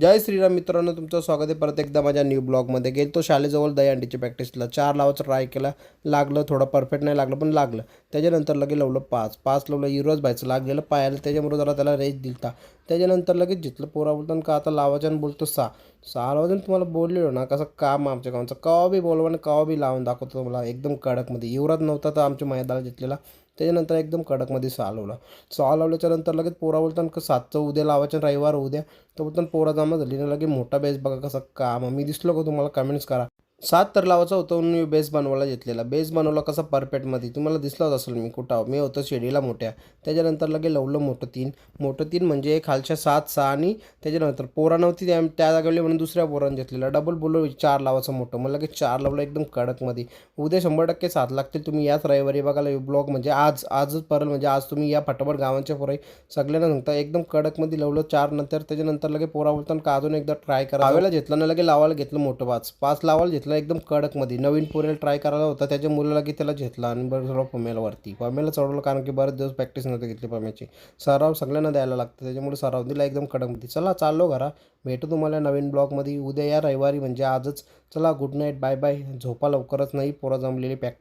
जय श्रीराम मित्रांनो तुमचं स्वागत आहे. परत एकदा माझ्या न्यू ब्लॉगमध्ये गेलो. तो शाळेजवळ दही प्रॅक्टिसला चार लावायचं ट्राय केला. लागलं थोडं परफेक्ट नाही लागलं पण लागलं. त्याच्यानंतर लगे लावलं पाच. पाच लावलं युरोज बायचं लागलेलं पायाला. त्याच्यामुळे जरा त्याला रेस दिलता. त्याच्यानंतर लगेच जितलं पोरा बोलताना का आता लावायचं आणि बोलतो सहा. सहा तुम्हाला बोललेलो ना कसं काम आमच्या गावचं. कवा बी बोलवा आणि कवा बी लावून दाखवतो तुम्हाला. एकदम कडकमध्ये. युवराज नव्हता तर आमच्या मैदाला जितलेला त्याच्यानंतर एकदम कडकमध्ये सहा लावला नंतर लगेच पोरा बोलताना का सातचं उद्या लावायचं आणि रविवार उद्या. तर बोलताना पोरा जमा झाली ना लगे मोठा बेस बघा कसं काम मी दिसलो का तुम्हाला? कमेंट्स करा. सात तर लावायचा होतो मी बेस बनवायला घेतलेला. बेस बनवला कसा परफेक्टमध्ये? तुम्हाला दिसला होता असेल मी कुठं मी होतो शेडीला मोठ्या. त्याच्यानंतर लगे लावलं मोठं तीन. मोठं तीन म्हणजे खालच्या सात सहा आणि त्याच्यानंतर पोरा नव्हती त्या त्या जागेवली म्हणून दुसऱ्या पोरानं घेतलेला. डबल बोललो चार लावायचं मोठं. मला लगेच चार लावलं एकदम कडकमध्ये. उद्या शंभर टक्के सात लागतील. तुम्ही याच रविवारी बघायला ब्लॉग म्हणजे आज आजच परल म्हणजे आज तुम्ही या फटाफट गावांच्या पोराई सगळ्यांना सांगता. एकदम कडकमध्ये लावलं चार नंतर त्याच्यानंतर लगे पोरा बोलताना का अजून एकदा ट्राय करा. लावायला घेतलं ना लगे लावायला घेतलं मोठं पाच. पाच लावायला घेतलं एकदम कडकमध्ये. नवीन पोरेला ट्राय करायला होता त्याच्या मुलाला की त्याला घेतला आणि बरं चढवलं पमेलावरती. पम्याला चढवलं कारण की बरेच दिवस प्रॅक्टिस नव्हती घेतली पम्याची सराव सगळ्यांना द्यायला लागतं त्याच्यामुळे सराव दिला एकदम कडकमध्ये. चला चाललो घरा. भेटू तुम्हाला नवीन ब्लॉगमध्ये उद्या या रविवारी म्हणजे आजच. चला गुड नाईट बाय बाय झोपा लवकरच. नाही पोरं जमलेली पॅक